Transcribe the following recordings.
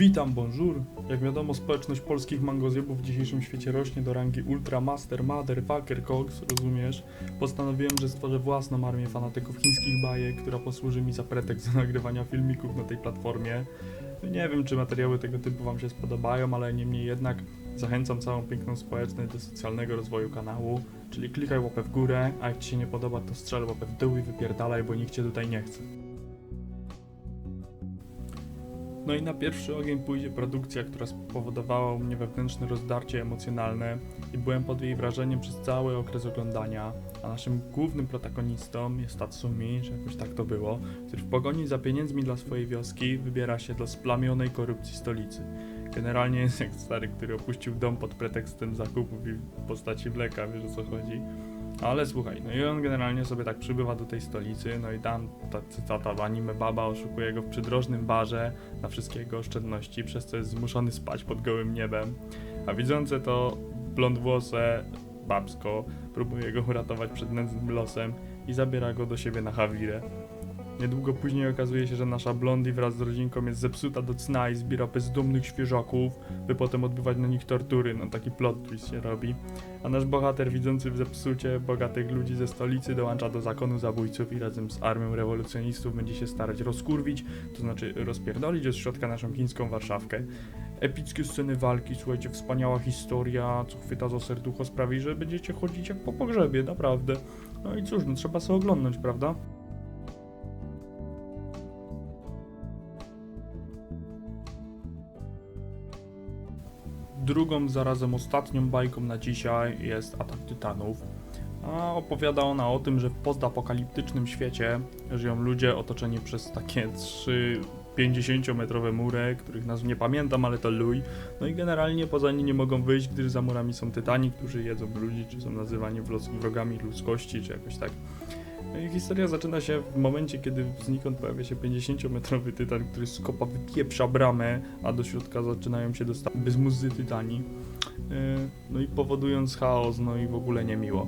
Witam, bonjour. Jak wiadomo, społeczność polskich mangozjebów w dzisiejszym świecie rośnie do rangi Ultra Master Mother Fucker Cox, rozumiesz? Postanowiłem, że stworzę własną armię fanatyków chińskich bajek, która posłuży mi za pretekst do nagrywania filmików na tej platformie. Nie wiem, czy materiały tego typu Wam się spodobają, ale niemniej jednak zachęcam całą piękną społeczność do socjalnego rozwoju kanału, czyli klikaj łapę w górę, a jak Ci się nie podoba, to strzel łapę w dół i wypierdalaj, bo nikt Cię tutaj nie chce. No i na pierwszy ogień pójdzie produkcja, która spowodowała u mnie wewnętrzne rozdarcie emocjonalne i byłem pod jej wrażeniem przez cały okres oglądania, a naszym głównym protagonistą jest Tatsumi, że jakoś tak to było, który w pogoni za pieniędzmi dla swojej wioski wybiera się do splamionej korupcji stolicy. Generalnie jest jak stary, który opuścił dom pod pretekstem zakupów i w postaci mleka, wiesz o co chodzi. Ale słuchaj, no i on generalnie sobie tak przybywa do tej stolicy, no i tam ta cytata w anime baba oszukuje go w przydrożnym barze na wszystkie jego oszczędności, przez co jest zmuszony spać pod gołym niebem. A widzące to blondwłose babsko próbuje go uratować przed nędznym losem i zabiera go do siebie na Hawirę. Niedługo później okazuje się, że nasza Blondie wraz z rodzinką jest zepsuta do cna i zbiera bezdomnych świeżaków, by potem odbywać na nich tortury. No taki plot twist się robi. A nasz bohater widzący w zepsucie bogatych ludzi ze stolicy dołącza do zakonu zabójców i razem z armią rewolucjonistów będzie się starać rozkurwić, to znaczy rozpierdolić od środka naszą chińską Warszawkę. Epickie sceny walki, słuchajcie, wspaniała historia, co chwyta za serducho sprawi, że będziecie chodzić jak po pogrzebie, naprawdę. No i cóż, no trzeba sobie oglądać, prawda? Drugą, zarazem ostatnią bajką na dzisiaj jest Atak Tytanów. A opowiada ona o tym, że w postapokaliptycznym świecie żyją ludzie otoczeni przez takie trzy 50-metrowe mury, których nazw nie pamiętam, ale to luj. No i generalnie poza nie nie mogą wyjść, gdyż za murami są tytani, którzy jedzą ludzi, czy są nazywani wrogami ludzkości, czy jakoś tak. Historia zaczyna się w momencie, kiedy znikąd pojawia się 50-metrowy tytan, który z kopa wypieprza bramę, a do środka zaczynają się dostawać bezmuzzy tytani. Yy, No i powodując chaos, no i w ogóle niemiło.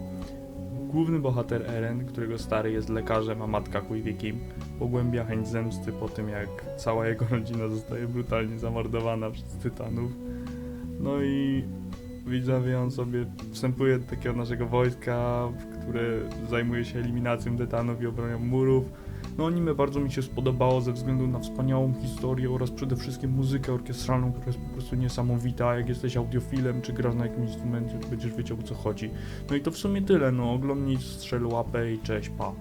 Główny bohater Eren, którego stary jest lekarzem, a matka Kuiwiki, pogłębia chęć zemsty po tym, jak cała jego rodzina zostaje brutalnie zamordowana przez tytanów. No i widzowie, on sobie wstępuje do takiego naszego wojska, które zajmuje się eliminacją tytanów i obronią murów. No anime bardzo mi się spodobało ze względu na wspaniałą historię oraz przede wszystkim muzykę orkiestralną, która jest po prostu niesamowita. Jak jesteś audiofilem, czy grasz na jakimś instrumencie, to będziesz wiedział o co chodzi. No i to w sumie tyle, no oglądnij, strzel łapę i cześć, pa.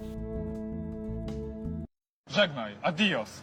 Żegnaj, adios.